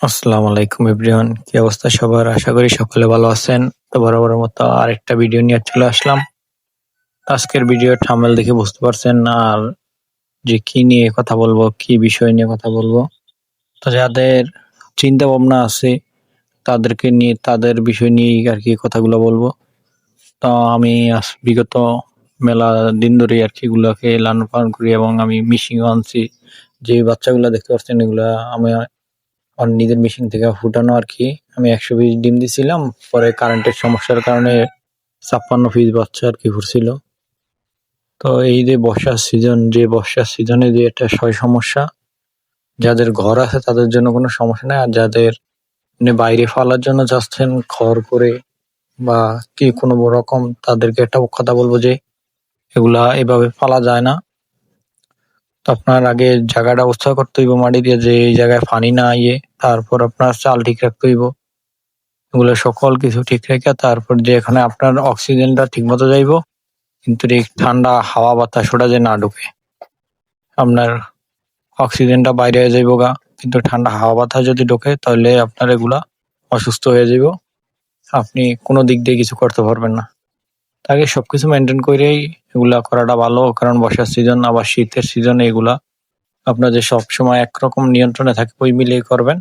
আসসালামু আলাইকুম, এভরিওয়ান। কি অবস্থা সবার? আশা করি সকলে ভালো আছেন। তো বরাবরের মতো আরেকটা ভিডিও নিয়ে চলে আসলাম। আজকের ভিডিও থাম্বনেল দেখে বুঝতে পারছেন আর যে কি নিয়ে কথা বলব, কি বিষয় নিয়ে কথা বলব। তো যাদের চিন্তা ভাবনা আছে, তাদেরকে নিয়ে, তাদের বিষয় নিয়েই আর কি কথাগুলো বলব। তো আমি বিগত মেলা দিন ধরে আর কি এগুলাকে লালন পালন করি এবং আমি মিশিংও আনছি। যে বাচ্চাগুলো দেখতে পাচ্ছেন, এগুলা আমি আমার নিজের মেশিন থেকে ফুটানো আর কি। আমি একশো পিস ডিম দিছিলাম, পরে কারেন্টের সমস্যার কারণে ছাপ্পান্ন পিস বাচ্চা আর কি ঘুরছিল। তো এই যে বর্ষার সিজন যে বর্ষার সিজনে যে একটা সয় সমস্যা, যাদের ঘর আছে তাদের জন্য কোনো সমস্যা নেই, আর যাদের মানে বাইরে ফালার জন্য যাচ্ছেন খড় করে বা কি কোনো রকম তাদেরকে একটা কথা বলব যে, এগুলা এভাবে ফালা যায় না। আপনার আগে জায়গাটা অবস্থা করতে হইব মাটি দিয়ে, যে এই জায়গায় পানি না ইয়ে তারপর আপনার চাল ঠিক রাখতে হইব। এগুলো সকল কিছু ঠিক রেখে তারপর যে এখানে আপনার অক্সিজেনটা ঠিক মতো যাইব, কিন্তু এই ঠান্ডা হাওয়া বাতাস ওটা যে না ঢুকে। আপনার অক্সিজেনটা বাইরে হয়ে যাইব গা, কিন্তু ঠান্ডা হাওয়া বাতাস যদি ঢোকে, তাহলে আপনার এগুলা অসুস্থ হয়ে যাইব। আপনি কোনো দিক দিয়ে কিছু করতে পারবেন না। তাকে সবকিছু মেনটেন করেই এগুলা করাটা ভালো, কারণ বর্ষার সিজন আবার শীতের সিজন এগুলা আপনার যে সব সময় একরকম নিয়ন্ত্রণে থাকে, ওই মিলিয়ে করবেন।